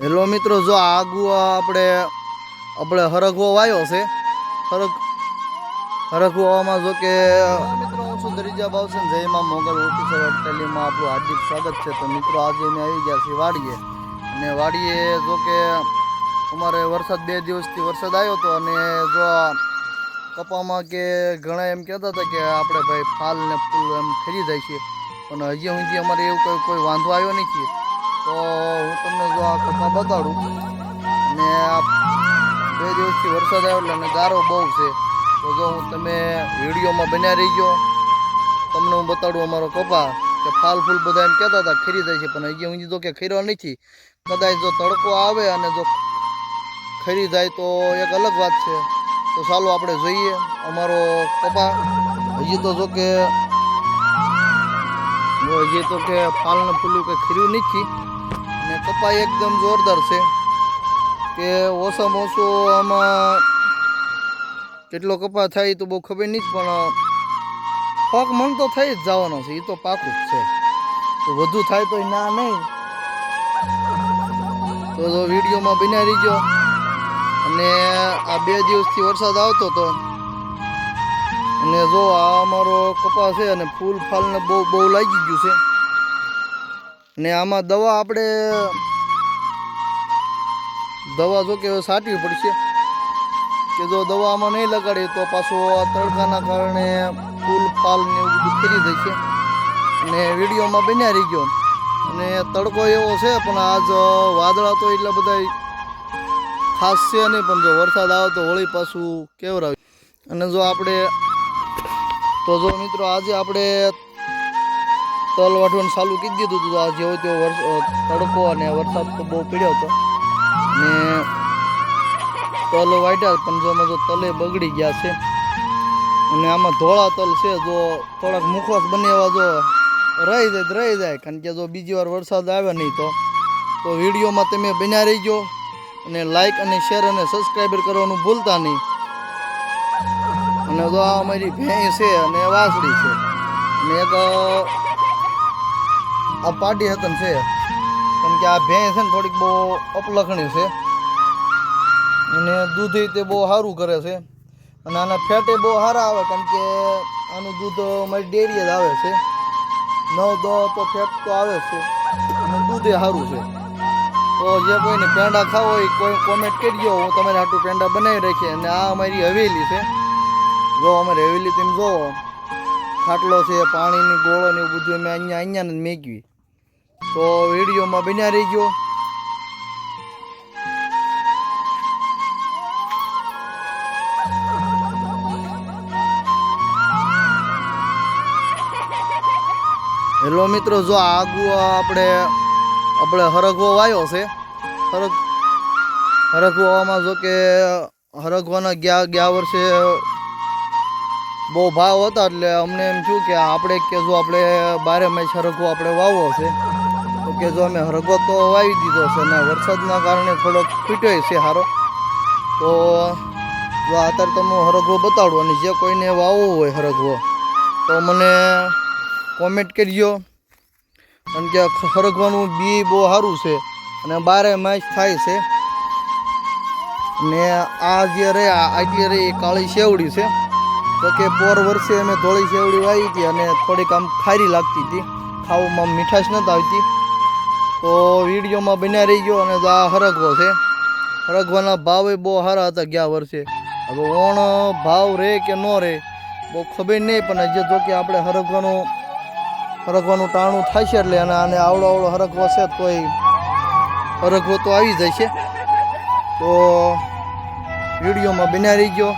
Hello મિત્રો, જો આગુ આપણે આપણે હરગવો વાયો છે. હરગ હરગવામાં જો કે, મિત્રો હું દરિજા ભાવશે ને જયમાં મોગલ ઓફિસર અટેલીમાં આપણું હાર્દિક સ્વાગત છે. તો મિત્રો, આજે અમે આવી ગયા છીએ વાડીએ. અને વાડીએ જો કે, અમારે વરસાદ બે દિવસથી વરસાદ આવ્યો હતો અને જો કપામાં કે ઘણા એમ કહેતા હતા કે આપણે ભાઈ ફાલ ને ફૂલ એમ ખરી જાય છે. પણ હજી સુધી અમારે એવું કોઈ કોઈ વાંધો આવ્યો નથી. તો હું તમને જો આ કપા બતાડું, અને બે દિવસથી વરસાદ આવ્યો અને ગારો બહુ છે. તો જો હું તમે વિડીયોમાં બન્યા રહી ગયો તમને હું બતાડું અમારો કપા કે ફાલ ફૂલ બધા એમ કહેતા હતા, ખરી જાય છે, પણ હજી હું તો કે ખીરો નથી. કદાચ જો તડકો આવે અને જો ખરી જાય તો એક અલગ વાત છે. તો ચાલો આપણે જોઈએ અમારો કપા હજી તો જો કે જો હજી તો કે પાલન પુલું કે ખીર્યું નથી. ને કપા એકદમ જોરદાર છે. કે ઓછામાં ઓછો આમાં કેટલો કપા થાય તો બહુ ખબર નહીં પણ પાક મન તો થઈ જ જવાનો છે, એ તો પાકું જ છે. તો વધુ થાય તો ના નહીં. તો વિડીયોમાં બન્યા રહીજો. અને આ બે દિવસથી વરસાદ આવતો હતો અને જો આ અમારો કપાસ છે અને ફૂલ ફાલને બહુ બહુ લાગી ગયું છે. ને આમાં દવા આપણે દવા જો કે સાટવી પડશે. કે જો દવા આમાં નહીં લગાડીએ તો પાછું આ તડકાના કારણે ફૂલ ફાલ ને એવું બધું ફરી જશે અને વિડીયોમાં બન્યા રહી ગયો અને તડકો એવો છે, પણ આજ વાદળા તો એટલા બધા ખાસ છે નહીં, પણ જો વરસાદ આવે તો હોળી પાછું કેવરાવે અને જો આપણે તો જો મિત્રો આજે આપણે તલ વાટવાનું ચાલુ કરી દીધું હતું. આ જેવો તેવો વર્ષ તડકો અને વરસાદ તો બહુ પીડ્યો હતો. ને તલ વાટ્યા પણ જો અમે જો તલે બગડી ગયા છે. અને આમાં ધોળા તલ છે, જો થોડાક મુખવાસ બને એવા જો રહી જાય રહી જાય. કારણ કે જો બીજી વાર વરસાદ આવે નહીં તો. તો વિડીયોમાં તમે બન્યા રહી ગયો અને લાઇક અને શેર અને સબસ્ક્રાઈબર કરવાનું ભૂલતા નહીં. અને તો અમારી ભેંસ છે અને વાસળી છે. અને એક આ પાટી હતન છે. કારણ કે આ ભેંસ છે ને થોડીક બહુ અપલખણી છે. અને દૂધ તે બહુ સારું કરે છે. અને આના ફેટે બહુ સારા આવે કારણ કે આનું દૂધ અમારી ડેરી જ આવે છે. નવ દો તો ફેટ તો આવે છે. અને દૂધે સારું છે. તો જે કોઈને પેંડા ખાવો હોય, કોઈ કોમેન્ટ કરજો. હું તમારે આટલું પેંડા બનાવી રાખીએ. અને આ અમારી હવેલી છે. જો અમે હવેલી તેમ જો ખાટલો છે, પાણીની ગોળો ને એવું બધું અમે અહીંયા અહીંયા જ મેગવી તો વિડીયોમાં બન્યા રહી ગયો હેલો મિત્રો, જો આગુ આપણે આપણે હરગવો વાયો છે. હરગ હરગવામાં જો કે હરગવાના ગયા ગયા વર્ષે બહુ ભાવ હતા એટલે અમને એમ થયું કે આપણે કે જો આપણે બારે માસ હરગો આપણે વાવવો છે. તો કે જો અમે હરગો તો વાવી દીધો છે ને વરસાદના કારણે થોડોક ફીટ્યો છે સારો તો જો અત્યારે તમે હરગવો બતાડો અને જે કોઈને વાવવો હોય હરગવો તો મને કોમેન્ટ કરજો. કારણ કે હરગવાનું બી બહુ સારું છે અને બારે માસ થાય છે. ને આ જે રે, આ જે એ કાળી શેવડી છે. તો કે પોર વર્ષે અમે ધોળી શેવડી વાવી હતી અને થોડીક આમ ખારી લાગતી હતી. ખાવામાં મીઠાશ નહોતી આવતી. તો વિડીયોમાં બન્યા રહી ગયો અને આ હરગવો છે. હરગવાના ભાવ બહુ સારા હતા ગયા વર્ષે. હવે ઓણ ભાવ રહે કે ન રહે બહુ ખબર નહીં, પણ હજી જો કે આપણે હરગવાનું હરગવાનું ટાણું થાય છે એટલે અને આને આવડો આવડો હરગવો છે તોય હરગવો તો આવી જાય છે તો વિડીયોમાં બન્યા રહી ગયો